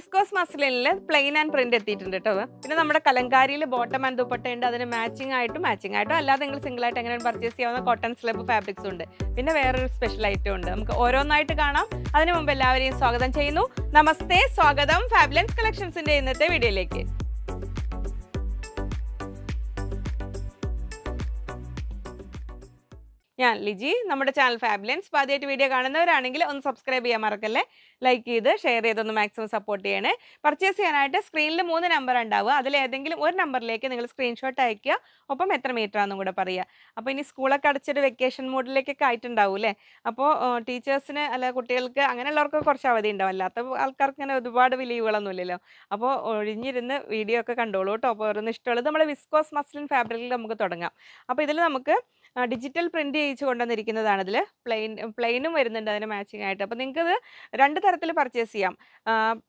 Viscous മസ്ലിനിൽ plain and print എത്തിയിട്ടുണ്ട് കേട്ടോ പിന്നെ നമ്മുടെ കലങ്കാരിയിൽ ബോട്ടം ആൻഡ് ദുപ്പട്ട ഉണ്ട്. അതിന് മാച്ചിങ് ആയിട്ടും മാച്ചിങ് ആയിട്ടും. അല്ലാതെ നിങ്ങൾ സിംഗിൾ ആയിട്ട് എങ്ങനെ പർച്ചേസ് ചെയ്യാവുന്ന കോട്ടൺ സ്ലബ് ഫാബ്രിക്സ് ഉണ്ട്. പിന്നെ വേറൊരു സ്പെഷ്യൽ ഐറ്റം ഉണ്ട്. നമുക്ക് ഓരോന്നായിട്ട് കാണാം. അതിനു മുമ്പ് എല്ലാവരെയും സ്വാഗതം ചെയ്യുന്നു. നമസ്തേ. സ്വാഗതം. ഫാബുലൻസ് കളക്ഷൻസിന്റെ ഇന്നത്തെ വീഡിയോയിലേക്ക്. ഞാൻ ലിജി. നമ്മുടെ ചാനൽ ഫാബിലൻസ്. അപ്പോൾ ആദ്യമായിട്ട് വീഡിയോ കാണുന്നവരാണെങ്കിൽ ഒന്ന് സബ്സ്ക്രൈബ് ചെയ്യാൻ മറക്കല്ലേ. ലൈക്ക് ചെയ്ത് ഷെയർ ചെയ്തൊന്ന് മാക്സിമം സപ്പോർട്ട് ചെയ്യണേ. പർച്ചേസ് ചെയ്യാനായിട്ട് സ്ക്രീനിൽ മൂന്ന് നമ്പർ ഉണ്ടാവുക. അതിൽ ഏതെങ്കിലും ഒരു നമ്പറിലേക്ക് നിങ്ങൾ സ്ക്രീൻഷോട്ട് അയക്കുക ഒപ്പം എത്ര മീറ്റർ ആണെന്നും കൂടെ പറയുക. അപ്പോൾ ഇനി സ്കൂളൊക്കെ അടച്ചൊരു വെക്കേഷൻ മൂഡിലേക്കൊക്കെ ആയിട്ടുണ്ടാവും അല്ലേ? അപ്പോൾ ടീച്ചേഴ്സിന് അല്ല കുട്ടികൾക്ക് അങ്ങനെയുള്ളവർക്ക് കുറച്ച് അവധി ഉണ്ടാവും. അല്ലാത്ത ആൾക്കാർക്ക് ഇങ്ങനെ ഒരുപാട് ലീവുകളൊന്നും ഇല്ലല്ലോ. അപ്പോൾ ഒഴിഞ്ഞിരുന്ന് വീഡിയോ ഒക്കെ കണ്ടോളൂ കേട്ടോ. അപ്പോൾ ഓരോന്ന് ഇഷ്ടമുള്ളത് നമ്മൾ വിസ്കോസ് മസ്ലിൻ ഫാബ്രിക്കിൽ നമുക്ക് തുടങ്ങാം. അപ്പോൾ ഇതിൽ നമുക്ക് ഡിജിറ്റൽ പ്രിന്റ് ചെയ്യിച്ച് കൊണ്ടുവന്നിരിക്കുന്നതാണ് ഇതിൽ പ്ലെയിൻ പ്ലെയിനും വരുന്നുണ്ട് അതിന് മാച്ചിങ് ആയിട്ട്. അപ്പോൾ നിങ്ങൾക്ക് ഇത് രണ്ട് തരത്തിൽ പർച്ചേസ് ചെയ്യാം.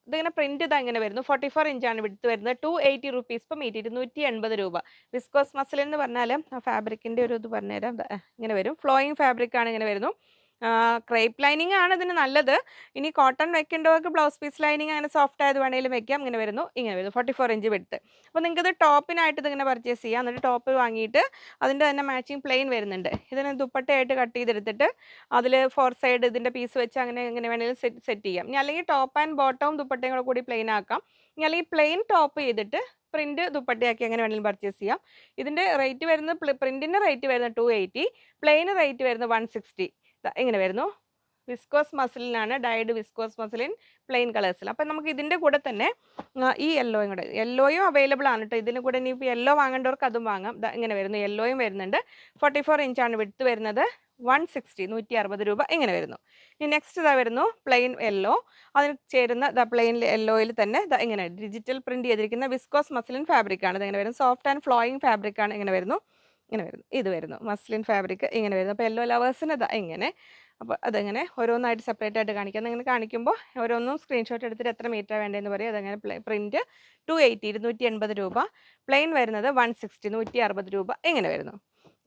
ഇതിങ്ങനെ പ്രിന്റ് ഇതാ ഇങ്ങനെ വരുന്നു. ഫോർട്ടി ഫോർ ഇഞ്ചാണ് വിടുത്ത് വരുന്നത്. ടു എയ്റ്റി റുപ്പീസ് ഇപ്പം മീറ്റ് ഇരുന്നൂറ്റി എൺപത് രൂപ. വിസ്കോസ് മസിൽ എന്ന് പറഞ്ഞാൽ ആ ഫാബ്രിക്കിന്റെ ഒരു ഇത് പറഞ്ഞുതരാം. ഇങ്ങനെ വരും. ഫ്ലോയിങ് ഫാബ്രിക്കാണ് ഇങ്ങനെ വരുന്നു. ക്രേപ്പ് ലൈനിങ് ആണ് ഇതിന് നല്ലത്. ഇനി കോട്ടൺ വെക്കേണ്ടവർക്ക് ബ്ലൗസ് പീസ് ലൈനിങ് അങ്ങനെ സോഫ്റ്റ് ആയത് വേണമെങ്കിലും വെക്കാം. ഇങ്ങനെ വരുന്നു. ഇങ്ങനെ വരുന്നു. ഫോർട്ടി ഫോർ ഇഞ്ച് വിടുത്ത് അപ്പോൾ നിങ്ങൾക്ക് ഇത് ടോപ്പിനായിട്ട് ഇതിങ്ങനെ പർച്ചേസ് ചെയ്യാം. എന്നിട്ട് ടോപ്പ് വാങ്ങിയിട്ട് അതിന്റെ തന്നെ മാച്ചിങ് പ്ലെയിൻ വരുന്നുണ്ട്. ഇതിന് ദുപ്പട്ടയായിട്ട് കട്ട് ചെയ്തെടുത്തിട്ട് അതിൽ ഫോർ സൈഡ് ഇതിന്റെ പീസ് വെച്ച് അങ്ങനെ എങ്ങനെ വേണമെങ്കിലും സെറ്റ് സെറ്റ് ചെയ്യാം. ഇനി അല്ലെങ്കിൽ ടോപ്പ് ആൻഡ് ബോട്ടവും ദുപ്പട്ടയും കൂടെ കൂടി പ്ലെയിൻ ആക്കാം. ഇനി അല്ലെങ്കിൽ പ്ലെയിൻ ടോപ്പ് ചെയ്തിട്ട് പ്രിന്റ് ദുപ്പട്ടയാക്കി അങ്ങനെ വേണമെങ്കിലും പർച്ചേസ് ചെയ്യാം. ഇതിന്റെ റേറ്റ് വരുന്നത് പ്രിന്റിന്റെ റേറ്റ് വരുന്നത് ടു എയ്റ്റി പ്ലെയിൻ റേറ്റ് വരുന്നത് വൺ സിക്സ്റ്റി ഇങ്ങനെ വരുന്നു. വിസ്കോസ് മസിലിനാണ് ഡൈഡ് വിസ്കോസ് മസിലിൻ പ്ലെയിൻ കളേഴ്സിൽ അപ്പം നമുക്ക് ഇതിന്റെ കൂടെ തന്നെ ഈ യെല്ലോയും കൂടെ യെല്ലോയും അവൈലബിൾ ആണ് കേട്ടോ ഇതിന് കൂടെ ഇനിയിപ്പോൾ യെല്ലോ വാങ്ങേണ്ടവർക്ക് അതും വാങ്ങാം. ഇങ്ങനെ വരുന്നു യെല്ലോയും വരുന്നുണ്ട്. ഫോർട്ടി ഫോർ ഇഞ്ചാണ് വിടുത്ത് വരുന്നത്. വൺ സിക്സ്റ്റി നൂറ്റി അറുപത് രൂപ ഇങ്ങനെ വരുന്നു. ഇനി നെക്സ്റ്റ് ഇതാ വരുന്നു പ്ലെയിൻ യെല്ലോ അതിന് ചേരുന്ന ദ പ്ലെയിൻ യെല്ലോയിൽ തന്നെ ദാ ഇങ്ങനെ ഡിജിറ്റൽ പ്രിന്റ് ചെയ്തിരിക്കുന്ന വിസ്കോസ് മസിലിൻ ഫാബ്രിക്കാണ് ആണ്. ഇങ്ങനെ വരുന്നത് സോഫ്റ്റ് ആൻഡ് ഫ്ലോയിങ് ഫാബ്രിക്കാണ് ഇങ്ങനെ വരുന്നു. ഇങ്ങനെ വരുന്നു. ഇത് വരുന്നു. മസ്ലിൻ ഫാബ്രിക് ഇങ്ങനെ വരുന്നു. അപ്പോൾ യെല്ലോ ലവേഴ്സിന് ഇങ്ങനെ. അപ്പോൾ അതങ്ങനെ ഓരോന്നായിട്ട് സെപ്പറേറ്റ് ആയിട്ട് കാണിക്കാം. അങ്ങനെ കാണിക്കുമ്പോൾ ഓരോന്നും സ്ക്രീൻഷോട്ട് എടുത്തിട്ട് എത്ര മീറ്റർ വേണ്ടതെന്ന് പറയും. അതങ്ങനെ പ്രിന്റ് ടു എയ്റ്റി ഇരുന്നൂറ്റി എൺപത് രൂപ. പ്ലെയിൻ വരുന്നത് വൺ സിക്സ്റ്റി നൂറ്റി അറുപത് രൂപ. ഇങ്ങനെ വരുന്നു.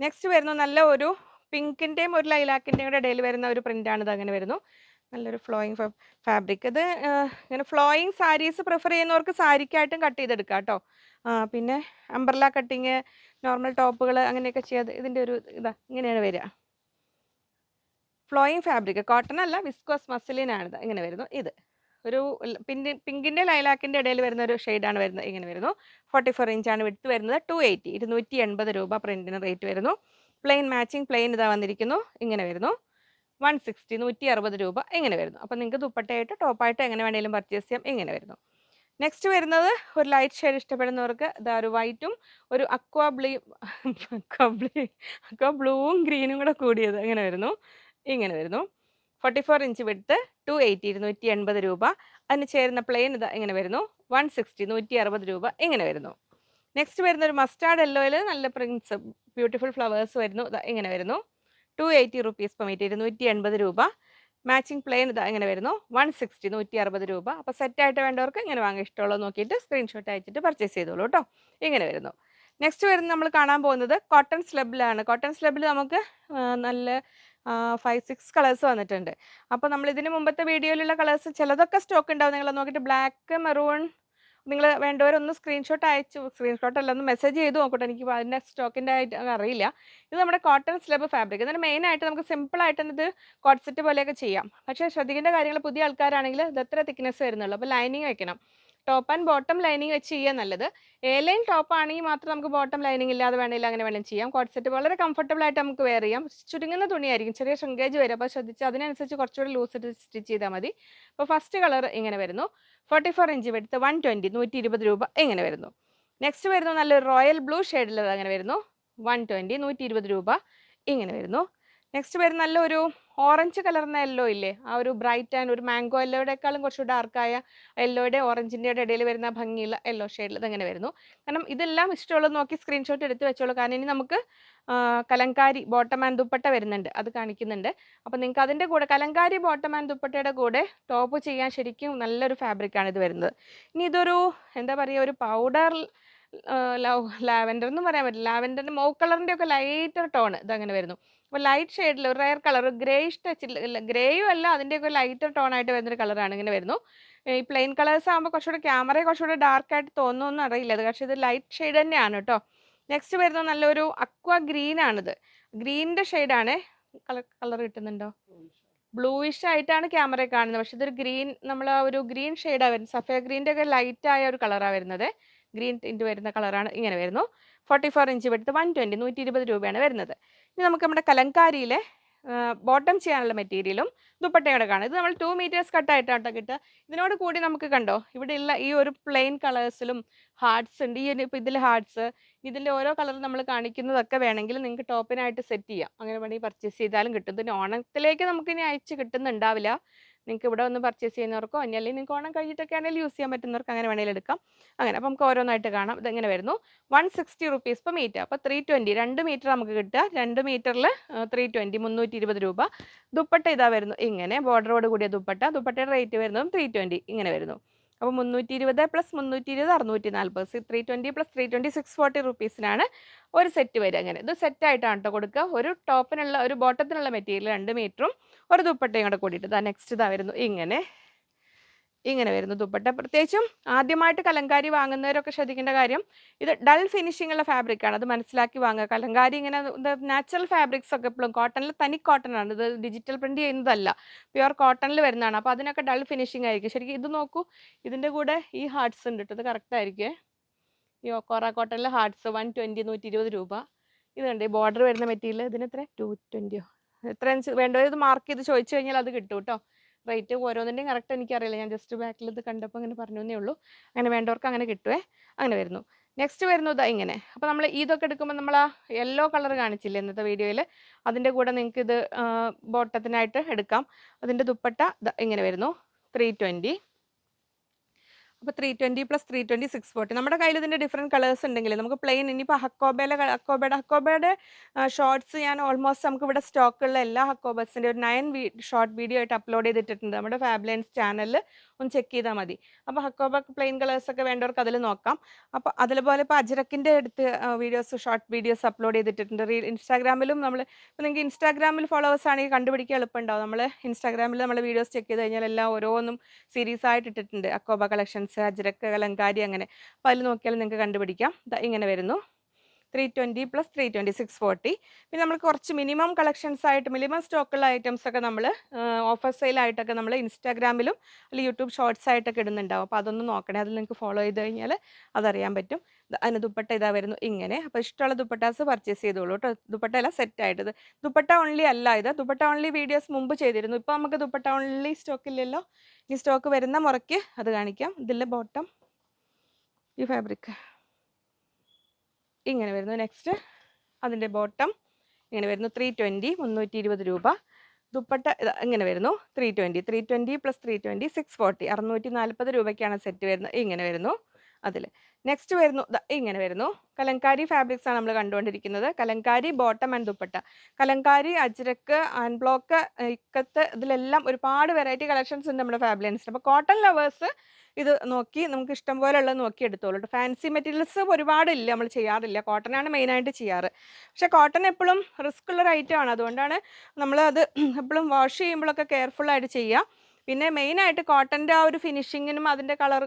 നെക്സ്റ്റ് വരുന്നു നല്ല ഒരു പിങ്കിന്റെയും ഒരു ലൈലാക്കിന്റെയും കൂടെ ഇടയിൽ വരുന്ന ഒരു പ്രിന്റാണ് ഇത് അങ്ങനെ വരുന്നു. നല്ലൊരു ഫ്ലോയിങ് ഫാബ്രിക് ഇത് ഇങ്ങനെ ഫ്ലോയിങ് സാരീസ് പ്രിഫർ ചെയ്യുന്നവർക്ക് സാരിക്കായിട്ടും കട്ട് ചെയ്തെടുക്കാം കേട്ടോ പിന്നെ അംബ്രല കട്ടിങ് നോർമൽ ടോപ്പുകൾ അങ്ങനെയൊക്കെ ചെയ്യാതെ ഇതിന്റെ ഒരു ഇതാ ഇങ്ങനെയാണ് വരിക. ഫ്ലോയിങ് ഫാബ്രിക് കോട്ടൺ അല്ല വിസ്കോസ് മസിലിനാണിത് ഇങ്ങനെ വരുന്നു. ഇത്. ഒരു പിങ്ക് പിങ്കിന്റെ ലൈലാക്കിന്റെ ഇടയിൽ വരുന്ന ഒരു ഷെയ്ഡാണ് വരുന്നത്. ഇങ്ങനെ വരുന്നു. ഫോർട്ടി ഫോർ ഇഞ്ചാണ് വിട്ട് വരുന്നത്. ടു എയ്റ്റി ഇരുന്നൂറ്റി എൺപത് രൂപ പ്രിന്റിന് റേറ്റ് വരുന്നു. പ്ലെയിൻ മാച്ചിങ് പ്ലെയിൻ ഇതാ വന്നിരിക്കുന്നു. ഇങ്ങനെ വരുന്നു. വൺ സിക്സ്റ്റി നൂറ്റി അറുപത് രൂപ ഇങ്ങനെ വരുന്നു? അപ്പോൾ നിങ്ങൾക്ക് ദുപ്പട്ടയായിട്ട് ടോപ്പായിട്ട് എങ്ങനെ വേണമെങ്കിലും പർച്ചേസ് ചെയ്യാം ഇങ്ങനെ വരുന്നു? നെക്സ്റ്റ് വരുന്നത് ഒരു ലൈറ്റ് ഷെയ്ഡ് ഇഷ്ടപ്പെടുന്നവർക്ക് ഇതാ ഒരു വൈറ്റും ഒരു aqua blue aqua blue aqua ബ്ലൂവും ഗ്രീനും കൂടെ കൂടിയത് ഇങ്ങനെ വരുന്നു? ഇങ്ങനെ വരുന്നു. ഫോർട്ടി ഫോർ ഇഞ്ച് വിടുത്ത് ടു എയ്റ്റി ഇരുന്നൂറ്റി എൺപത് രൂപ. അതിന് ചേരുന്ന പ്ലെയിൻ ഇത് ഇങ്ങനെ വരുന്നു? വൺ സിക്സ്റ്റി നൂറ്റി അറുപത് രൂപ ഇങ്ങനെ വരുന്നു? നെക്സ്റ്റ് വരുന്ന ഒരു മസ്റ്റാർഡ് യെല്ലോയിൽ നല്ല പ്രിൻസ് ബ്യൂട്ടിഫുൾ ഫ്ലവേഴ്സ് വരുന്നു ഇങ്ങനെ വരുന്നു? Two eighty rupees per metre ഇരുന്നൂറ്റി എൺപത് രൂപ. മാച്ചിങ് പ്ലെയിൻ ഇതാ ഇങ്ങനെ വരുന്നു. വൺ സിക്സ്റ്റി നൂറ്റി അറുപത് രൂപ അപ്പോൾ സെറ്റായിട്ട് വേണ്ടവർക്ക് ഇങ്ങനെ വാങ്ങാൻ ഇഷ്ടമുള്ളത് നോക്കിയിട്ട് സ്ക്രീൻഷോട്ട് അയച്ചിട്ട് പർച്ചേസ് ചെയ്തോളൂ കേട്ടോ ഇങ്ങനെ വരുന്നു. നെക്സ്റ്റ് വരുന്ന നമ്മൾ കാണാൻ പോകുന്നത് കോട്ടൺ സ്ലബിലാണ് കോട്ടൺ സ്ലബിൽ നമുക്ക് നല്ല ഫൈവ് സിക്സ് കളേഴ്സ് വന്നിട്ടുണ്ട്. അപ്പോൾ നമ്മൾ ഇതിന് മുമ്പത്തെ വീഡിയോയിലുള്ള കളേഴ്സ് ചിലതൊക്കെ സ്റ്റോക്ക് ഉണ്ടാവും നിങ്ങൾ നോക്കിയിട്ട് ബ്ലാക്ക് മെറൂൺ നിങ്ങൾ വേണ്ടവരൊന്ന് സ്ക്രീൻഷോട്ട് അയച്ചു. സ്ക്രീൻഷോട്ട് അല്ല ഒന്ന് മെസ്സേജ് ചെയ്ത് നോക്കട്ടെ. എനിക്ക് അതിന്റെ സ്റ്റോക്കിന്റെ ആയിട്ട് അറിയില്ല. ഇത് നമ്മുടെ കോട്ടൺ സ്ലബ് ഫാബ്രിക് ഇതിന് മെയിനായിട്ട് നമുക്ക് സിമ്പിളായിട്ട് ഇത് കോട്ട് സെറ്റ് പോലെയൊക്കെ ചെയ്യാം. പക്ഷേ ശ്രദ്ധിക്കേണ്ട കാര്യങ്ങൾ പുതിയ ആൾക്കാരാണെങ്കിൽ ഇത് എത്ര തിക്നെസ് വരുന്നുള്ളൂ. അപ്പോൾ ലൈനിങ് വെക്കണം. ടോപ്പ് ആൻഡ് ബോട്ടം ലൈനിങ് വെച്ച് ചെയ്യാൻ നല്ലത്. എ ലൈൻ ടോപ്പ് ആണെങ്കിൽ മാത്രം നമുക്ക് ബോട്ടം ലൈനിങ് ഇല്ലാതെ വേണമെങ്കിൽ അങ്ങനെ വേണമെങ്കിൽ ചെയ്യാം. കോട്ട്സെറ്റ് വളരെ കംഫർട്ടബിൾ ആയിട്ട് നമുക്ക് വെയർ ചെയ്യാം. ചുരുങ്ങുന്ന തുണിയായിരിക്കും. ചെറിയ ഷങ്കേജ് വരും. അപ്പോൾ ശ്രദ്ധിച്ച് അതിനനുസരിച്ച് കുറച്ചുകൂടി ലൂസ് ഇട്ട് സ്റ്റിച്ച് ചെയ്താൽ മതി. അപ്പോൾ ഫസ്റ്റ് കളർ ഇങ്ങനെ വരുന്നു. ഫോർട്ടി ഫോർ ഇഞ്ച് എടുത്ത് വൺ ട്വന്റി നൂറ്റി ഇരുപത് രൂപ ഇങ്ങനെ വരുന്നു. നെക്സ്റ്റ് വരുന്നു നല്ലൊരു റോയൽ ബ്ലൂ ഷെയ്ഡിലുള്ളത് അങ്ങനെ വരുന്നു. വൺ ട്വന്റി നൂറ്റി ഇരുപത് രൂപ ഇങ്ങനെ വരുന്നു. നെക്സ്റ്റ് വരും നല്ലൊരു ഓറഞ്ച് കലർന്ന യെല്ലോ ഇല്ലേ? ആ ഒരു ബ്രൈറ്റ് ആൻഡ് ഒരു മാംഗോ യെല്ലോയുടെക്കാളും കുറച്ചുകൂടെ ഡാർക്കായ യെല്ലോയുടെ ഓറഞ്ചിന്റെ ഇടയിൽ വരുന്ന ഭംഗിയുള്ള യെല്ലോ ഷെയ്ഡിൽ ഇതങ്ങനെ വരുന്നു. കാരണം ഇതെല്ലാം ഇഷ്ടമുള്ളത് നോക്കി സ്ക്രീൻഷോട്ട് എടുത്ത് വെച്ചോളൂ. കാരണം ഇനി നമുക്ക് കലങ്കാരി ബോട്ടം ആൻഡ് ദുപ്പട്ട വരുന്നുണ്ട്. അത് കാണിക്കുന്നുണ്ട്. അപ്പോൾ നിങ്ങൾക്ക് അതിന്റെ കൂടെ കലങ്കാരി ബോട്ടം ആൻഡ് ദുപ്പട്ടയുടെ കൂടെ ടോപ്പ് ചെയ്യാൻ ശരിക്കും നല്ലൊരു ഫാബ്രിക്കാണ് ഇത് വരുന്നത്. ഇനി ഇതൊരു എന്താ പറയുക ഒരു പൗഡർ ലാവെൻഡർ എന്ന് പറയാൻ പറ്റില്ല. ലാവെൻഡറിന്റെ മോ കളറിന്റെ ഒക്കെ ലൈറ്റർ ടോൺ ഇതങ്ങനെ വരുന്നു. അപ്പോൾ ലൈറ്റ് ഷെയ്ഡിൽ ഒരു റയർ കളർ ഗ്രേയിഷ് ടച്ചിൽ ഗ്രേയും അല്ല അതിന്റെയൊക്കെ ലൈറ്റർ ടോൺ ആയിട്ട് വരുന്നൊരു കളറാണ് ഇങ്ങനെ വരുന്നു. ഈ പ്ലെയിൻ കളേഴ്സ് ആകുമ്പോൾ കുറച്ചുകൂടെ ക്യാമറ കുറച്ചുകൂടെ ഡാർക്ക് ആയിട്ട് തോന്നുമെന്ന് അറിയില്ല അത്. പക്ഷേ ഇത് ലൈറ്റ് ഷെയ്ഡ് തന്നെയാണ് കേട്ടോ നെക്സ്റ്റ് വരുന്ന നല്ലൊരു അക്വ ഗ്രീൻ ആണിത്. ഗ്രീനിന്റെ ഷെയ്ഡാണ് കളർ കളർ കിട്ടുന്നുണ്ടോ? ബ്ലൂയിഷ് ആയിട്ടാണ് ക്യാമറ കാണുന്നത്. പക്ഷെ ഇതൊരു ഗ്രീൻ നമ്മൾ ആ ഒരു ഗ്രീൻ ഷെയ്ഡാണ് വരുന്നത്. സഫയ ഗ്രീന്റെ ഒക്കെ ലൈറ്റ് ആയ ഒരു കളറാണ് വരുന്നത്. ഗ്രീൻ ടിന്റ് വരുന്ന കളറാണ് ഇങ്ങനെ വരുന്നു. ഫോർട്ടി ഫോർ ഇഞ്ച് എടുത്ത് വൺ ട്വന്റി നൂറ്റി ഇരുപത് രൂപയാണ് വരുന്നത്. ഇനി നമുക്ക് നമ്മുടെ കലങ്കാരിയിലെ ബോട്ടം ചെയ്യാനുള്ള മെറ്റീരിയലും ദുപ്പട്ടയോടെ കാണാം. ഇത് നമ്മൾ ടു മീറ്റേഴ്സ് കട്ടായിട്ടാണ് കേട്ടോ കിട്ടുക. ഇതിനോട് കൂടി നമുക്ക് കണ്ടോ ഇവിടെ ഉള്ള ഈ ഒരു പ്ലെയിൻ കളേഴ്സിലും ഹാർട്സ് ഉണ്ട്. ഈ ഇപ്പം ഇതിൽ ഹാർട്സ് ഇതിന്റെ ഓരോ കളർ നമ്മൾ കാണിക്കുന്നതൊക്കെ വേണമെങ്കിൽ നിങ്ങൾക്ക് ടോപ്പിനായിട്ട് സെറ്റ് ചെയ്യാം. അങ്ങനെ വേണമെങ്കിൽ പർച്ചേസ് ചെയ്താലും കിട്ടും. ഇതിന് ഓണത്തിലേക്ക് നമുക്ക് ഇനി അയച്ച് കിട്ടുന്നുണ്ടാവില്ല. നിങ്ങൾക്ക് ഇവിടെ ഒന്ന് പർച്ചേസ് ചെയ്യുന്നവർക്കോ ഇനി അല്ലെങ്കിൽ നിങ്ങൾക്ക് ഓണം കഴിഞ്ഞിട്ടൊക്കെ ആണെങ്കിൽ യൂസ് ചെയ്യാൻ പറ്റുന്നവർക്ക് അങ്ങനെ വേണമെങ്കിൽ എടുക്കാം. അങ്ങനെ അപ്പോൾ നമുക്ക് ഓരോന്നായിട്ട് കാണാം. ഇതെങ്ങനെ വരുന്നു? വൺ സിക്സ്റ്റി റുപ്പീസ് ഇപ്പം മീറ്റർ അപ്പോൾ ത്രീ ട്വന്റി രണ്ട് മീറ്റർ നമുക്ക് കിട്ടുക. രണ്ട് മീറ്ററിൽ ത്രീ ട്വന്റി മുന്നൂറ്റി ഇരുപത് രൂപ. ദുപ്പട്ട ഇതാ വരുന്നു. ഇങ്ങനെ ബോർഡറോട് കൂടിയ ദുപ്പട്ട. ദുപ്പട്ടയുടെ റേറ്റ് വരുന്നതും ത്രീ ട്വന്റി ഇങ്ങനെ വരുന്നു. അപ്പോൾ മുന്നൂറ്റി ഇരുപത് പ്ലസ് മുന്നൂറ്റി ഇരുപത് അറുന്നൂറ്റി നാൽപ്പത് three twenty plus three twenty six forty റുപ്പീസിനാണ് ഒരു സെറ്റ് വരിക അങ്ങനെ. ഇത് സെറ്റായിട്ടാണ് കേട്ടോ കൊടുക്കുക. ഒരു ടോപ്പിനുള്ള ഒരു ബോട്ടത്തിനുള്ള മെറ്റീരിയൽ രണ്ട് മീറ്ററും ഒരു ദുപ്പട്ടയും കൂടെ കൂടിയിട്ട്. ഇതാ നെക്സ്റ്റ് ഇതാ വരുന്നു. ഇങ്ങനെ. ഇങ്ങനെ വരുന്ന ദുപ്പട്ട പ്രത്യേകിച്ചും ആദ്യമായിട്ട് കലങ്കാരി വാങ്ങുന്നവരൊക്കെ ശ്രദ്ധിക്കേണ്ട കാര്യം ഇത് ഡൾ ഫിനിഷിംഗ് ഉള്ള ഫാബ്രിക് ആണ് അത് മനസ്സിലാക്കി വാങ്ങുക കലങ്കാരി ഇങ്ങനെ നാച്ചുറൽ ഫാബ്രിക്സ് ഒക്കെ എപ്പോഴും കോട്ടണിൽ തനി കോട്ടൺ ആണ് ഇത് ഡിജിറ്റൽ പ്രിന്റ് ചെയ്യുന്നതല്ല പ്യുവർ കോട്ടണിൽ വരുന്നതാണ് അപ്പോൾ അതിനൊക്കെ ഡൾ ഫിനിഷിംഗ് ആയിരിക്കും ശരിക്കും ഇത് നോക്കൂ ഇതിന്റെ കൂടെ ഈ ഹാർട്സ് ഉണ്ട് കേട്ടോ ഇത് കറക്റ്റ് ആയിരിക്കേ ഈ ഒക്കോറ കോട്ടണിലെ ഹാർട്സ് വൺ ട്വന്റി നൂറ്റി ഇരുപത് രൂപ ഇതുണ്ട് ഈ ബോർഡർ വരുന്ന മെറ്റീരിയൽ ഇതിന് എത്ര ടു ട്വന്റിയോ എത്ര വേണ്ടത് ഇത് മാർക്ക് ചെയ്ത് ചോദിച്ചു കഴിഞ്ഞാൽ അത് കിട്ടും കേട്ടോ റേറ്റ് ഓരോന്നിന്റെയും കറക്റ്റ് എനിക്കറിയില്ല. ഞാൻ ജസ്റ്റ് ബാക്കിൽ ഇത് കണ്ടപ്പോൾ അങ്ങനെ പറഞ്ഞു എന്നേ ഉള്ളൂ. അങ്ങനെ വേണ്ടവർക്ക് അങ്ങനെ കിട്ടുവേ. അങ്ങനെ വരുന്നു. നെക്സ്റ്റ് വരുന്നത് ഇങ്ങനെ. അപ്പോൾ നമ്മൾ ഇതൊക്കെ എടുക്കുമ്പോൾ നമ്മൾ ആ യെല്ലോ കളർ കാണിച്ചില്ലേ ഇന്നത്തെ വീഡിയോയിൽ അതിന്റെ കൂടെ നിങ്ങൾക്ക് ഇത് ബോട്ടത്തിനായിട്ട് എടുക്കാം. അതിന്റെ ദുപ്പട്ട ഇങ്ങനെ വരുന്നു. ത്രീ ട്വന്റി അപ്പോൾ three twenty plus three twenty six forty നമ്മുടെ കയ്യിൽ ഇതിന്റെ ഡിഫറെന്റ് കളേഴ്സ് ഉണ്ടെങ്കിൽ നമുക്ക് പ്ലെയിൻ ഇനിയിപ്പോൾ ഹക്കോബയിലെ ഹക്കോബയുടെ ഹക്കോബയുടെ ഷോർട്സ് ഞാൻ ഓൾമോസ്റ്റ് നമുക്ക് ഇവിടെ സ്റ്റോക്കുള്ള എല്ലാ ഹക്കോബസിന്റെ ഒരു നയൻ ഷോർട്ട് വീഡിയോ ആയിട്ട് അപ്ലോഡ് ചെയ്തിട്ടുണ്ട് നമ്മുടെ ഫാബ്ലൈൻസ് ചാനലിൽ ഒന്ന് ചെക്ക് ചെയ്താൽ മതി. അപ്പോൾ ഹക്കോബ പ്ലെയിൻ കളേഴ്സൊക്കെ വേണ്ടവർക്ക് അതിൽ നോക്കാം. അപ്പോൾ അതുപോലെ ഇപ്പോൾ അജരക്കിന്റെ അടുത്ത് വീഡിയോസ് ഷോർട്ട് വീഡിയോസ് അപ്ലോഡ് ചെയ്തിട്ടുണ്ട് റീ ഇൻസ്റ്റാഗ്രാമിലും നമ്മൾ ഇപ്പോൾ നിങ്ങൾക്ക് ഇൻസ്റ്റാഗ്രാമിൽ ഫോളോവേഴ്സ് ആണെങ്കിൽ കണ്ടുപിടിക്കാൻ എളുപ്പമുണ്ടാവും. നമ്മൾ ഇൻസ്റ്റാഗ്രാമിൽ നമ്മൾ വീഡിയോസ് ചെക്ക് ചെയ്ത് കഴിഞ്ഞാൽ എല്ലാം ഓരോന്നും സീരീസ് ആയിട്ട് ഇട്ടിട്ടുണ്ട്. അക്കോബ കളക്ഷൻസ് അജ്രക്ക് കലങ്കാരി അങ്ങനെ അപ്പോൾ അതിൽ നോക്കിയാൽ നിങ്ങൾക്ക് കണ്ടുപിടിക്കാം. ഇങ്ങനെ വരുന്നു. Three twenty plus three twenty six forty പിന്നെ നമ്മൾ കുറച്ച് മിനിമം കളക്ഷൻസ് ആയിട്ട് മിനിമം സ്റ്റോക്കുള്ള ഐറ്റംസ് ഒക്കെ നമ്മൾ ഓഫർ സെയിലായിട്ടൊക്കെ നമ്മൾ ഇൻസ്റ്റാഗ്രാമിലും അല്ലെങ്കിൽ യൂട്യൂബ് ഷോർട്സ് ആയിട്ടൊക്കെ ഇടുന്നുണ്ടാവും. അപ്പോൾ അതൊന്ന് നോക്കണേ. അതിൽ നിങ്ങൾക്ക് ഫോളോ ചെയ്ത് കഴിഞ്ഞാൽ അതറിയാൻ പറ്റും. അതിന് ദുപ്പട്ട ഇതാ വരുന്നു ഇങ്ങനെ. അപ്പോൾ ഇഷ്ടമുള്ള ദുപ്പട്ടാസ് പർച്ചേസ് ചെയ്തോളൂ കേട്ടോ ദുപ്പട്ട സെറ്റ് ആയിട്ട് ദുപ്പട്ട ഓൺലി അല്ല ഇത്. ദുപ്പട്ട ഓൺലി വീഡിയോസ് മുമ്പ് ചെയ്തിരുന്നു. ഇപ്പോൾ നമുക്ക് ദുപ്പട്ട ഓൺലി സ്റ്റോക്ക് ഇല്ലല്ലോ. ഇനി സ്റ്റോക്ക് വരുന്ന മുറയ്ക്ക് അത് കാണിക്കാം. ഇതിലെ ബോട്ടം ഈ ഫാബ്രിക് ഇങ്ങനെ വരുന്നു. നെക്സ്റ്റ് അതിന്റെ ബോട്ടം ഇങ്ങനെ വരുന്നു. ത്രീ ട്വന്റി മുന്നൂറ്റി ഇരുപത് രൂപ. ദുപ്പട്ട ഇങ്ങനെ വരുന്നു. Three twenty three twenty plus three twenty six forty അറുന്നൂറ്റി നാൽപ്പത് രൂപയ്ക്കാണ് സെറ്റ് വരുന്നത്. ഇങ്ങനെ വരുന്നു അതിൽ നെക്സ്റ്റ് വരുന്നു ഇങ്ങനെ വരുന്നു. കലങ്കാരി ഫാബ്രിക്സ് ആണ് നമ്മൾ കണ്ടുകൊണ്ടിരിക്കുന്നത്. Kalamkari bottom and dupatta. Kalamkari ajrakh block ikat ഇതിലെല്ലാം ഒരുപാട് വെറൈറ്റി കളക്ഷൻസ് ഉണ്ട് നമ്മുടെ ഫാബ്രിക്സിന് അപ്പോൾ കോട്ടൺ ലവേഴ്സ് ഇത് നോക്കി നമുക്ക് ഇഷ്ടം പോലെ ഉള്ളത് നോക്കി എടുത്തോളൂ ഫാൻസി മെറ്റീരിയൽസ് ഒരുപാടില്ല നമ്മൾ ചെയ്യാറില്ല. കോട്ടനാണ് മെയിനായിട്ട് ചെയ്യാറ്. പക്ഷേ കോട്ടൺ എപ്പോഴും റിസ്ക് ഉള്ളൊരു ഐറ്റമാണ് അതുകൊണ്ടാണ് നമ്മൾ അത് എപ്പോഴും വാഷ് ചെയ്യുമ്പോഴൊക്കെ കെയർഫുള്ളായിട്ട് ചെയ്യുക പിന്നെ മെയിനായിട്ട് കോട്ടന്റെ ആ ഒരു ഫിനിഷിങ്ങിനും അതിന്റെ കളർ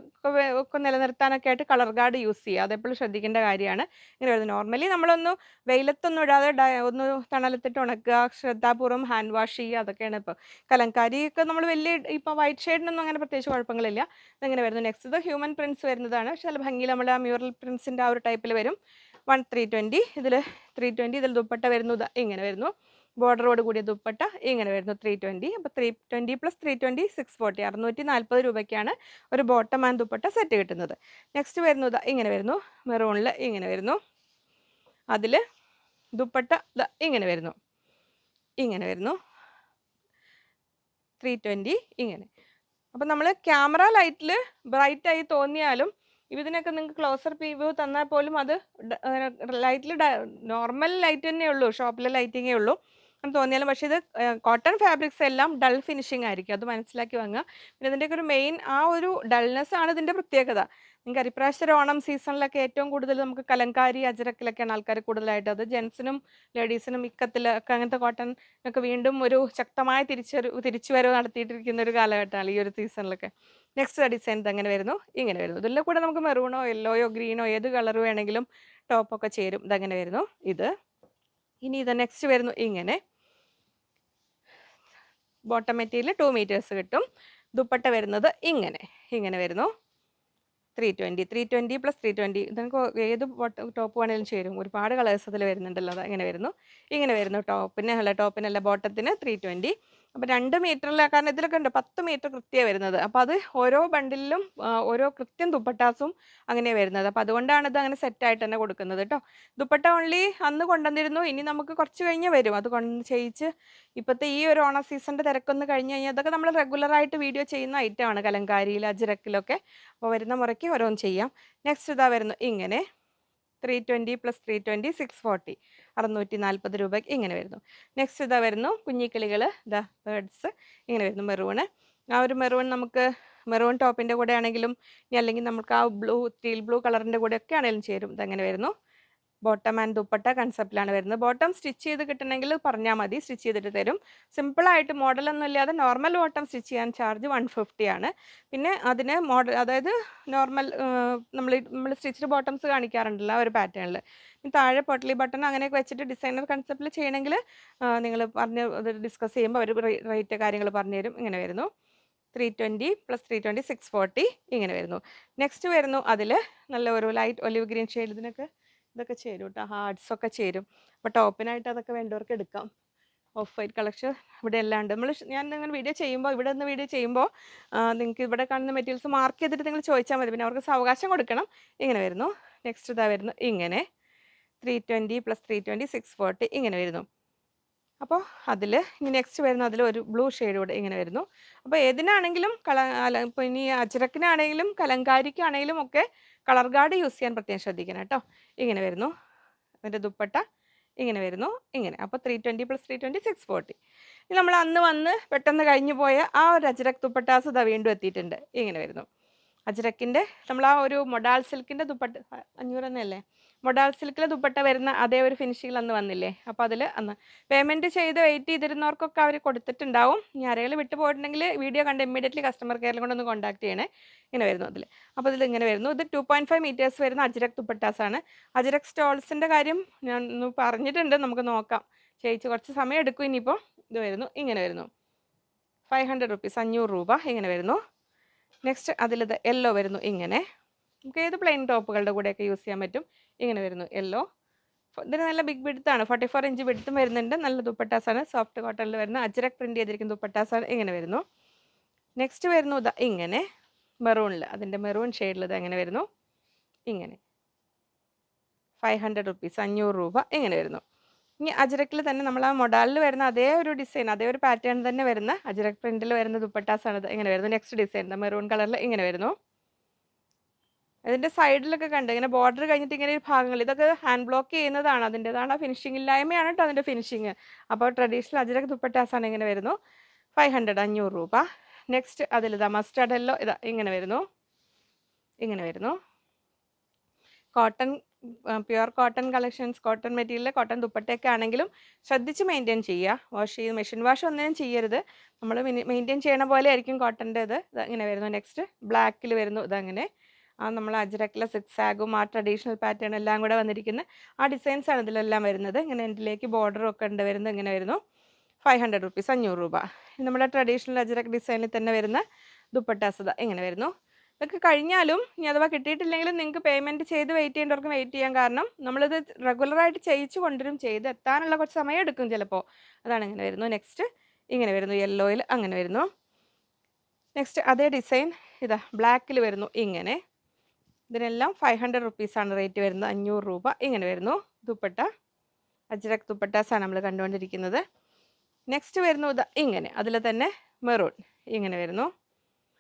ഒക്കെ നിലനിർത്താനൊക്കെ ആയിട്ട് കളർ ഗാർഡ് യൂസ് ചെയ്യുക. അതെപ്പോഴും ശ്രദ്ധിക്കേണ്ട കാര്യമാണ്. ഇങ്ങനെ വരുന്നത്. നോർമലി നമ്മളൊന്ന് വെയിലത്തൊന്നും ഇടാതെ ഒന്ന് തണലത്തിട്ട് ഉണക്കുക ശ്രദ്ധാപൂർവം ഹാൻഡ് വാഷ് ചെയ്യുക അതൊക്കെയാണ് ഇപ്പോൾ കലങ്കാരിയൊക്കെ നമ്മൾ വലിയ ഇപ്പോൾ വൈറ്റ് ഷെയ്ഡിനൊന്നും അങ്ങനെ പ്രത്യേകിച്ച് കുഴപ്പങ്ങളില്ല. ഇതെങ്ങനെ വരുന്നു. നെക്സ്റ്റ് ഇത് ഹ്യൂമൻ പ്രിൻസ് വരുന്നതാണ്. പക്ഷേ നല്ല ഭംഗിയിൽ നമ്മുടെ ആ മ്യൂറൽ പ്രിൻസിന്റെ ആ ഒരു ടൈപ്പിൽ വരും. വൺ ത്രീ ട്വന്റി ഇതിൽ ത്രീ ട്വന്റി ഇതിൽ ദുപ്പട്ട വരുന്നു. ഇങ്ങനെ വരുന്നു. ബോർഡറോട് കൂടിയ ദുപ്പട്ട ഇങ്ങനെ വരുന്നു ത്രീ ട്വന്റി അപ്പോൾ three twenty plus three twenty six forty അറുന്നൂറ്റി നാൽപ്പത് രൂപയ്ക്കാണ് ഒരു ബോട്ടം ആൻഡ് ദുപ്പട്ട സെറ്റ് കിട്ടുന്നത്. നെക്സ്റ്റ് വരുന്നത് ഇങ്ങനെ വരുന്നു മെറൂണിൽ ഇങ്ങനെ വരുന്നു. അതിൽ ദുപ്പട്ട ഇങ്ങനെ വരുന്നു ഇങ്ങനെ വരുന്നു. ത്രീ ട്വന്റി ഇങ്ങനെ. അപ്പം നമ്മൾ ക്യാമറ ലൈറ്റിൽ ബ്രൈറ്റായി തോന്നിയാലും ഇതിനൊക്കെ നിങ്ങൾക്ക് ക്ലോസർ പി വ്യൂ തന്നാൽ പോലും അത് ലൈറ്റിൽ നോർമൽ ലൈറ്റ് തന്നെ ഉള്ളൂ ഷോപ്പിലെ ലൈറ്റിങ്ങേ ഉള്ളൂ. തോന്നിയാലും പക്ഷേ ഇത് കോട്ടൺ ഫാബ്രിക്സ് എല്ലാം ഡൾ ഫിനിഷിംഗ് ആയിരിക്കും. അത് മനസ്സിലാക്കി വാങ്ങുക. പിന്നെ ഇതിന്റെയൊക്കെ ഒരു മെയിൻ ആ ഒരു ഡൾനെസ് ആണ് ഇതിന്റെ പ്രത്യേകത. നിങ്ങൾക്ക് അരിപ്രാവശ്യം ഓണം സീസണിലൊക്കെ ഏറ്റവും കൂടുതൽ നമുക്ക് കലങ്കാരി അജരക്കിലൊക്കെയാണ് ആൾക്കാർ കൂടുതലായിട്ട്. അത് ജെൻസിനും ലേഡീസിനും ഇക്കത്തിൽ ഒക്കെ അങ്ങനത്തെ കോട്ടൺ ഒക്കെ വീണ്ടും ഒരു ശക്തമായ തിരിച്ചൊരു തിരിച്ചുവരവ് നടത്തിയിട്ടിരിക്കുന്ന ഒരു കാലഘട്ടമാണ് ഈ ഒരു സീസണിലൊക്കെ നെക്സ്റ്റ് ഡിസൈൻ ഇതങ്ങനെ വരുന്നു. ഇങ്ങനെ വരുന്നു. ഇതിൽ കൂടെ നമുക്ക് മെറൂണോ യെല്ലോയോ ഗ്രീനോ ഏത് കളർ വേണമെങ്കിലും ടോപ്പൊക്കെ ചേരും. ഇതങ്ങനെ വരുന്നു. ഇത്. ഇനി ഇത് നെക്സ്റ്റ് വരുന്നു. ഇങ്ങനെ. ബോട്ടം മെറ്റീരിയൽ ടു മീറ്റേഴ്സ് കിട്ടും. ദുപ്പട്ട വരുന്നത് ഇങ്ങനെ. ഇങ്ങനെ വരുന്നു. Three twenty three twenty plus three twenty നിങ്ങൾക്ക് ഏത് ടോപ്പ് വേണേലും ചേരും. ഒരുപാട് കളേഴ്സ് അതിൽ വരുന്നുണ്ടല്ലോ. അത് ഇങ്ങനെ വരുന്നു. ഇങ്ങനെ വരുന്നു ടോപ്പിന് അല്ല ടോപ്പിനല്ല ബോട്ടത്തിന് ത്രീ ട്വന്റി അപ്പോൾ രണ്ട് മീറ്ററിലെ കാരണം ഇതിലൊക്കെ ഉണ്ട് പത്ത് മീറ്റർ കൃത്യ വരുന്നത്. അപ്പോൾ അത് ഓരോ ബണ്ടിലും ഓരോ കൃത്യം ദുപ്പട്ടാസും അങ്ങനെ വരുന്നത്. അപ്പോൾ അതുകൊണ്ടാണ് ഇത് അങ്ങനെ സെറ്റായിട്ട് തന്നെ കൊടുക്കുന്നത് കേട്ടോ ദുപ്പട്ട ഓൺലി അന്ന് കൊണ്ടുവന്നിരുന്നു ഇനി നമുക്ക് കുറച്ച് കഴിഞ്ഞ് വരും. അത് കൊണ്ട് ചെയ്യിച്ച് ഇപ്പോഴത്തെ ഈ ഒരു ഓണ സീസണിന്റെ തിരക്കൊന്ന് കഴിഞ്ഞ് കഴിഞ്ഞാൽ അതൊക്കെ നമ്മൾ റെഗുലറായിട്ട് വീഡിയോ ചെയ്യുന്ന ഐറ്റമാണ് കലങ്കാരിയിൽ അജിറക്കിലൊക്കെ അപ്പോൾ വരുന്ന മുറയ്ക്ക് ഓരോന്ന് ചെയ്യാം. നെക്സ്റ്റ് ഇതാ വരുന്നു ഇങ്ങനെ three twenty plus three twenty six forty അറുന്നൂറ്റി നാൽപ്പത് രൂപയ്ക്ക് ഇങ്ങനെ വരുന്നു. നെക്സ്റ്റ് ഇതാ വരുന്നു കുഞ്ഞിക്കിളികൾ ദ ബേർഡ്സ് ഇങ്ങനെ വരുന്നു മെറൂണ് ആ ഒരു മെറൂൺ നമുക്ക് മെറൂൺ ടോപ്പിന്റെ കൂടെ ആണെങ്കിലും അല്ലെങ്കിൽ നമുക്ക് ആ ബ്ലൂ സ്റ്റീൽ ബ്ലൂ കളറിന്റെ കൂടെ ഒക്കെ ആണെങ്കിലും ചേരും. ഇതങ്ങനെ വരുന്നു. ബോട്ടം ആൻഡ് ദുപ്പട്ട കൺസെപ്റ്റിലാണ് വരുന്നത്. ബോട്ടം സ്റ്റിച്ച് ചെയ്ത് കിട്ടണമെങ്കിൽ പറഞ്ഞാൽ മതി. സ്റ്റിച്ച് ചെയ്തിട്ട് തരും. സിമ്പിളായിട്ട് മോഡലൊന്നും ഇല്ലാതെ നോർമൽ ബോട്ടം സ്റ്റിച്ച് ചെയ്യാൻ ചാർജ് വൺ ആണ്. പിന്നെ അതിന് മോഡൽ അതായത് നോർമൽ നമ്മൾ നമ്മൾ സ്റ്റിച്ച്ഡ് ബോട്ടംസ് കാണിക്കാറുണ്ടല്ലോ ഒരു പാറ്റേണിൽ താഴെ പൊട്ടലി ബട്ടൺ അങ്ങനെയൊക്കെ വെച്ചിട്ട് ഡിസൈനർ കൺസെപ്റ്റിൽ ചെയ്യണമെങ്കിൽ നിങ്ങൾ പറഞ്ഞ് ഡിസ്കസ് ചെയ്യുമ്പോൾ അവർ റേറ്റ് കാര്യങ്ങൾ പറഞ്ഞു തരും. ഇങ്ങനെ വരുന്നു. Three twenty plus three twenty six forty ഇങ്ങനെ വരുന്നു. നെക്സ്റ്റ് വരുന്നു അതിൽ നല്ല ഒരു ലൈറ്റ് ഒലിവ് ഗ്രീൻ ഷെയ്ഡ് ഇതിനൊക്കെ ഇതൊക്കെ ചേരും കേട്ടോ ഹാർട്സ് ഒക്കെ ചേരും. അപ്പോൾ ടോപ്പിനായിട്ട് അതൊക്കെ വേണ്ടവർക്ക് എടുക്കാം. ഓഫ് വൈറ്റ് കളക്ഷൻ ഇവിടെ എല്ലാം നമ്മൾ ഞാൻ നിങ്ങൾ വീഡിയോ ചെയ്യുമ്പോൾ ഇവിടെ നിന്ന് വീഡിയോ ചെയ്യുമ്പോൾ നിങ്ങൾക്ക് ഇവിടെ കാണുന്ന മെറ്റീരിയൽസ് മാർക്ക് ചെയ്തിട്ട് നിങ്ങൾ ചോദിച്ചാൽ മതി. പിന്നെ അവർക്ക് സാവകാശം കൊടുക്കണം. ഇങ്ങനെ വരുന്നു. നെക്സ്റ്റ് ഇതാ വരുന്നു. ഇങ്ങനെ. Three twenty plus three twenty six forty ഇങ്ങനെ വരുന്നു. അപ്പോൾ അതിൽ ഇനി നെക്സ്റ്റ് വരുന്ന അതിൽ ഒരു ബ്ലൂ ഷെയ്ഡ് കൂടെ ഇങ്ങനെ വരുന്നു. അപ്പോൾ ഏതിനാണെങ്കിലും കള ഇനി അജ്രക്കിനാണെങ്കിലും കലങ്കാരിക്കാണെങ്കിലും ഒക്കെ കളർ ഗാർഡ് യൂസ് ചെയ്യാൻ പ്രത്യേകം ശ്രദ്ധിക്കണം കേട്ടോ. ഇങ്ങനെ വരുന്നു. അതിന്റെ ദുപ്പട്ട ഇങ്ങനെ വരുന്നു. ഇങ്ങനെ. അപ്പോൾ three twenty plus three twenty six forty നമ്മൾ അന്ന് വന്ന് പെട്ടെന്ന് കഴിഞ്ഞു പോയ ആ ഒരു അജ്രക് ദുപ്പട്ടാസ് ഇതാ വീണ്ടും എത്തിയിട്ടുണ്ട്. ഇങ്ങനെ വരുന്നു. അജ്രക്കിന്റെ നമ്മൾ ആ ഒരു മൊഡാൾ സിൽക്കിന്റെ ദുപ്പട്ട അഞ്ഞൂറ് തന്നെയല്ലേ? മൊഡാൾ സിൽക്കിൽ ദുപ്പട്ട വരുന്ന അതേ ഒരു ഫിനിഷിങ്ങിൽ അന്ന് വന്നില്ലേ? അപ്പോൾ അതിൽ അന്ന്. പേയ്മെന്റ് ചെയ്ത് വെയിറ്റ് ചെയ്തിരുന്നവർക്കൊക്കെ അവർ കൊടുത്തിട്ടുണ്ടാവും. ഇനി ആരെങ്കിലും വിട്ടു പോയിട്ടുണ്ടെങ്കിൽ വീഡിയോ കണ്ട് ഇമ്മീഡിയറ്റ്ലി കസ്റ്റമർ കെയറിൽ കൊണ്ടൊന്ന് കോൺടാക്ട് ചെയ്യണേ. ഇങ്ങനെ വരുന്നു അതിൽ അപ്പോൾ ഇതിൽ ഇങ്ങനെ വരുന്നു. ഇത് ടു പോയിന്റ് ഫൈവ് മീറ്റേഴ്സ് വരുന്ന അജിരക് ദുപ്പട്ടാസാണ് അജിരക് സ്റ്റോൾസിന്റെ കാര്യം ഞാൻ ഒന്ന് പറഞ്ഞിട്ടുണ്ട്. നമുക്ക് നോക്കാം. ചേച്ചി കുറച്ച് സമയം എടുക്കും ഇനിയിപ്പോൾ ഇത് വരുന്നു. ഇങ്ങനെ വരുന്നു. ഫൈവ് ഹൺഡ്രഡ് റുപ്പീസ് അഞ്ഞൂറ് രൂപ ഇങ്ങനെ വരുന്നു. നെക്സ്റ്റ് അതിലിത് യെല്ലോ വരുന്നു. ഇങ്ങനെ. നമുക്ക് ഏത് പ്ലെയിൻ ടോപ്പുകളുടെ കൂടെയൊക്കെ യൂസ് ചെയ്യാൻ പറ്റും? ഇങ്ങനെ വരുന്നു. യെല്ലോ ഇതിന് നല്ല ബിഗ് ബിഡ്ത്താണ് ഫോർട്ടി ഫോർ ഇഞ്ച് ബിഡ്ത്തും വരുന്നുണ്ട്. നല്ല ദുപ്പട്ടാസാണ്. സോഫ്റ്റ് കോട്ടണിൽ വരുന്ന അജ്രക് പ്രിന്റ് ചെയ്തിരിക്കുന്ന ദുപ്പട്ടാസാണ്. ഇങ്ങനെ വരുന്നു. നെക്സ്റ്റ് വരുന്നു ഇതാ ഇങ്ങനെ. മെറൂണിൽ അതിന്റെ മെറൂൺ ഷെയ്ഡിൽ ഇത് എങ്ങനെ വരുന്നു. ഇങ്ങനെ. ഫൈവ് ഹൺഡ്രഡ് റുപ്പീസ് അഞ്ഞൂറ് രൂപ. ഇങ്ങനെ വരുന്നു. ഇനി അജരക്കിൽ തന്നെ നമ്മൾ ആ മൊഡാലിൽ വരുന്ന അതേ ഒരു ഡിസൈൻ അതേ ഒരു പാറ്റേൺ തന്നെ വരുന്ന അജരക് പ്രിന്റിൽ വരുന്ന ദുപ്പട്ടാസാണ് ഇങ്ങനെ വരുന്നു. നെക്സ്റ്റ് ഡിസൈൻ മെറൂൺ കളറിൽ ഇങ്ങനെ വരുന്നു. ഇതിന്റെ സൈഡിലൊക്കെ കണ്ട് ഇങ്ങനെ ബോർഡർ കഴിഞ്ഞിട്ട് ഇങ്ങനെ ഒരു ഭാഗങ്ങൾ ഇതൊക്കെ ഹാൻഡ് ബ്ലോക്ക് ചെയ്യുന്നതാണ്. അതിന്റെതാണ് ഫിനിഷിംഗ് ഇല്ലായ്മയാണ് കേട്ടോ അതിന്റെ ഫിനിഷിങ് അപ്പോൾ ട്രഡീഷണൽ അജരക് ദുപ്പട്ടാസാണ് ഇങ്ങനെ വരുന്നു. ഫൈവ് ഹൺഡ്രഡ് അഞ്ഞൂറ് രൂപ. നെക്സ്റ്റ് അതിലിതാ മസ്റ്റാർഡ് എല്ലോ ഇതാ ഇങ്ങനെ വരുന്നു. ഇങ്ങനെ വരുന്നു. Cotton pure cotton collections cotton material cotton ദുപ്പട്ടയൊക്കെ ആണെങ്കിലും ശ്രദ്ധിച്ച് മെയിന്റെയിൻ ചെയ്യുക. വാഷ് ചെയ്ത് മെഷീൻ വാഷ് ഒന്നിനും ചെയ്യരുത്. നമ്മൾ മെയിന്റെയിൻ ചെയ്യണ പോലെ ആയിരിക്കും കോട്ടന്റെ ഇത് ഇങ്ങനെ വരുന്നു. നെക്സ്റ്റ് ബ്ലാക്കിൽ വരുന്നു. ഇതങ്ങനെ ആ നമ്മൾ അജ്രക്കിലെ സിക്സ് ആഗും ആ ട്രഡീഷണൽ പാറ്റേൺ എല്ലാം കൂടെ വന്നിരിക്കുന്ന ആ ഡിസൈൻസ് ആണ് ഇതിലെല്ലാം വരുന്നത്. ഇങ്ങനെ എൻഡിലേക്ക് ബോർഡറും ഒക്കെ ഉണ്ട് വരുന്നത് ഇങ്ങനെ വരുന്നു. ഫൈവ് ഹൺഡ്രഡ് റുപ്പീസ് അഞ്ഞൂറ് രൂപ. നമ്മുടെ ട്രഡീഷണൽ അജ്രക് ഡിസൈനിൽ തന്നെ വരുന്ന ദുപ്പട്ടാസത ഇങ്ങനെ വരുന്നു. ഇതൊക്കെ കഴിഞ്ഞാലും ഇനി അഥവാ കിട്ടിയിട്ടില്ലെങ്കിലും നിങ്ങൾക്ക് പേയ്മെന്റ് ചെയ്ത് വെയിറ്റ് ചെയ്യേണ്ടവർക്ക് വെയിറ്റ് ചെയ്യാൻ കാരണം നമ്മളിത് റെഗുലറായിട്ട് ചെയ്യിച്ച് കൊണ്ടുവരും. ചെയ്ത് എത്താനുള്ള കുറച്ച് സമയം എടുക്കും ചിലപ്പോൾ അതാണ് ഇങ്ങനെ വരുന്നു. നെക്സ്റ്റ് ഇങ്ങനെ വരുന്നു. യെല്ലോയിൽ അങ്ങനെ വരുന്നു. നെക്സ്റ്റ് അതേ ഡിസൈൻ ഇതാ ബ്ലാക്കിൽ വരുന്നു ഇങ്ങനെ. ഇതിനെല്ലാം ഫൈവ് ഹൺഡ്രഡ് റുപ്പീസാണ് റേറ്റ് വരുന്നത്. അഞ്ഞൂറ് രൂപ ഇങ്ങനെ വരുന്നു. ദുപ്പട്ട അജ്രക് ദുപ്പട്ടാസാണ് നമ്മൾ കണ്ടുകൊണ്ടിരിക്കുന്നത്. നെക്സ്റ്റ് വരുന്നു ഇത് ഇങ്ങനെ. അതിൽ തന്നെ മെറൂൺ ഇങ്ങനെ വരുന്നു.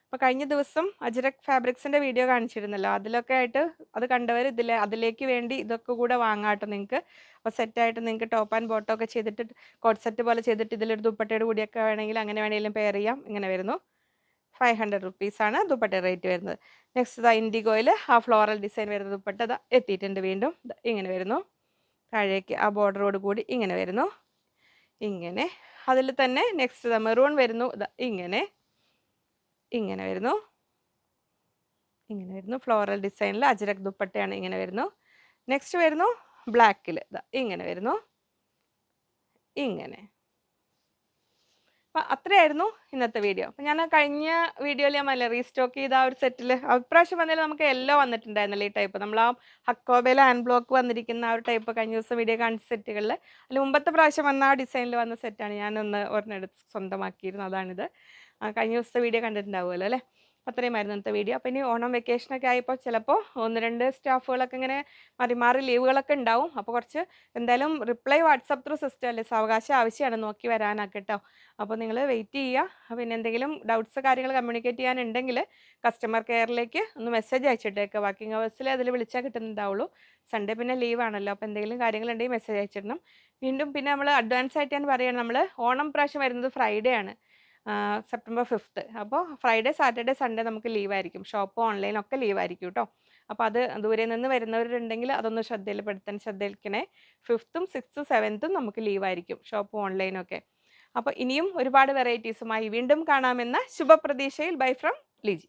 അപ്പോൾ കഴിഞ്ഞ ദിവസം അജ്രക് ഫാബ്രിക്സിന്റെ വീഡിയോ കാണിച്ചിരുന്നല്ലോ. അതിലൊക്കെ ആയിട്ട് അത് കണ്ടവർ ഇതിലെ അതിലേക്ക് വേണ്ടി ഇതൊക്കെ കൂടെ വാങ്ങാട്ടോ നിങ്ങൾക്ക് അപ്പോൾ സെറ്റായിട്ട് നിങ്ങൾക്ക് ടോപ്പ് ആൻഡ് ബോട്ടം ഒക്കെ ചെയ്തിട്ട് കോട്ട് സെറ്റ് പോലെ ചെയ്തിട്ട് ഇതിലൊരു ദുപ്പട്ടയുടെ കൂടിയൊക്കെ വേണമെങ്കിൽ അങ്ങനെ വേണമെങ്കിലും പെയർ ചെയ്യാം. ഇങ്ങനെ വരുന്നു. ഫൈവ് ഹൺഡ്രഡ് റുപ്പീസാണ് ദുപ്പട്ട റേറ്റ് വരുന്നത്. നെക്സ്റ്റ് ഇതാ ഇൻഡിഗോയിൽ ആ ഫ്ലോറൽ ഡിസൈൻ വരുന്ന ദുപ്പട്ട ഇതാ എത്തിയിട്ടുണ്ട് വീണ്ടും. ഇങ്ങനെ വരുന്നു. താഴേക്ക് ആ ബോർഡറോട് കൂടി ഇങ്ങനെ വരുന്നു. ഇങ്ങനെ. അതിൽ തന്നെ നെക്സ്റ്റ് ഇതാ മെറൂൺ വരുന്നു. ഇതാ ഇങ്ങനെ. ഇങ്ങനെ വരുന്നു. ഇങ്ങനെ വരുന്നു. ഫ്ലോറൽ ഡിസൈനിൽ അജരക് ദുപ്പട്ടയാണ് ഇങ്ങനെ വരുന്നു. നെക്സ്റ്റ് വരുന്നു ബ്ലാക്കിൽ ഇതാ ഇങ്ങനെ വരുന്നു. ഇങ്ങനെ. അപ്പം അത്രയായിരുന്നു ഇന്നത്തെ വീഡിയോ അപ്പം ഞാൻ കഴിഞ്ഞ വീഡിയോയിൽ ഞാൻ റീസ്റ്റോക്ക് ചെയ്ത ആ ഒരു സെറ്റിൽ അഭിപ്രാവശ്യം വന്നതിൽ നമുക്ക് എല്ലോ വന്നിട്ടുണ്ടായിരുന്നല്ലോ ഈ ടൈപ്പ് നമ്മൾ ആ ഹക്കോബയിൽ ആൻഡ് ബ്ലോക്ക് വന്നിരിക്കുന്ന ആ ഒരു ടൈപ്പ് കഴിഞ്ഞ ദിവസം വീഡിയോ കാണിച്ച സെറ്റുകളിൽ അതിൽ മുമ്പത്തെ പ്രാവശ്യം വന്ന ആ ഡിസൈനിൽ വന്ന സെറ്റാണ് ഞാനൊന്ന് ഒരെണ്ണെടുത്ത് സ്വന്തമാക്കിയിരുന്നത്. അതാണിത്. കഴിഞ്ഞ ദിവസത്തെ വീഡിയോ കണ്ടിട്ടുണ്ടാവുമല്ലോ അല്ലേ? അത്രയുമായിരുന്നു ഇന്നത്തെ വീഡിയോ അപ്പോൾ ഇനി ഓണം വെക്കേഷനൊക്കെ ആയപ്പോൾ ചിലപ്പോൾ ഒന്ന് രണ്ട് സ്റ്റാഫുകളൊക്കെ ഇങ്ങനെ മാറി മാറി ലീവുകളൊക്കെ ഉണ്ടാവും. അപ്പോൾ കുറച്ച് എന്തായാലും റിപ്ലൈ വാട്സപ്പ് ത്രൂ സിസ്റ്റം അല്ലേ? സാവകാശം ആവശ്യമാണ് നോക്കി വരാനൊക്കെ കേട്ടോ അപ്പോൾ നിങ്ങൾ വെയിറ്റ് ചെയ്യുക. പിന്നെ എന്തെങ്കിലും ഡൗട്ട്സ് കാര്യങ്ങൾ കമ്മ്യൂണിക്കേറ്റ് ചെയ്യാനുണ്ടെങ്കിൽ കസ്റ്റമർ കെയറിലേക്ക് ഒന്ന് മെസ്സേജ് അയച്ചിട്ടേക്ക്. വർക്കിംഗ് അവേഴ്സിൽ അതിൽ വിളിച്ചാൽ കിട്ടുന്നുണ്ടാവുള്ളൂ സൺഡേ പിന്നെ ലീവ് ആണല്ലോ. അപ്പോൾ എന്തെങ്കിലും കാര്യങ്ങളുണ്ടെങ്കിൽ മെസ്സേജ് അയച്ചിടണം. വീണ്ടും പിന്നെ നമ്മൾ അഡ്വാൻസ് ആയിട്ട് ഞാൻ പറയുകയാണ് നമ്മൾ ഓണം പ്രാവശ്യം വരുന്നത് ഫ്രൈഡേ ആണ്. സെപ്റ്റംബർ ഫിഫ്ത്ത് അപ്പോൾ ഫ്രൈഡേ സാറ്റർഡേ സൺഡേ നമുക്ക് ലീവായിരിക്കും. ഷോപ്പ് ഓൺലൈൻ ഒക്കെ ലീവായിരിക്കും കേട്ടോ അപ്പോൾ അത് ദൂരെ നിന്ന് വരുന്നവരുണ്ടെങ്കിൽ അതൊന്ന് ശ്രദ്ധയിൽപ്പെടുത്താൻ ശ്രദ്ധയിൽക്കണേ ഫിഫ്ത്തും സിക്സ്ത്തും സെവൻത്തും നമുക്ക് ലീവായിരിക്കും ഷോപ്പ് ഓൺലൈനൊക്കെ. അപ്പോൾ ഇനിയും ഒരുപാട് വെറൈറ്റീസുമായി വീണ്ടും കാണാമെന്ന ശുഭപ്രതീക്ഷയിൽ ബൈ ഫ്രം ലിജി.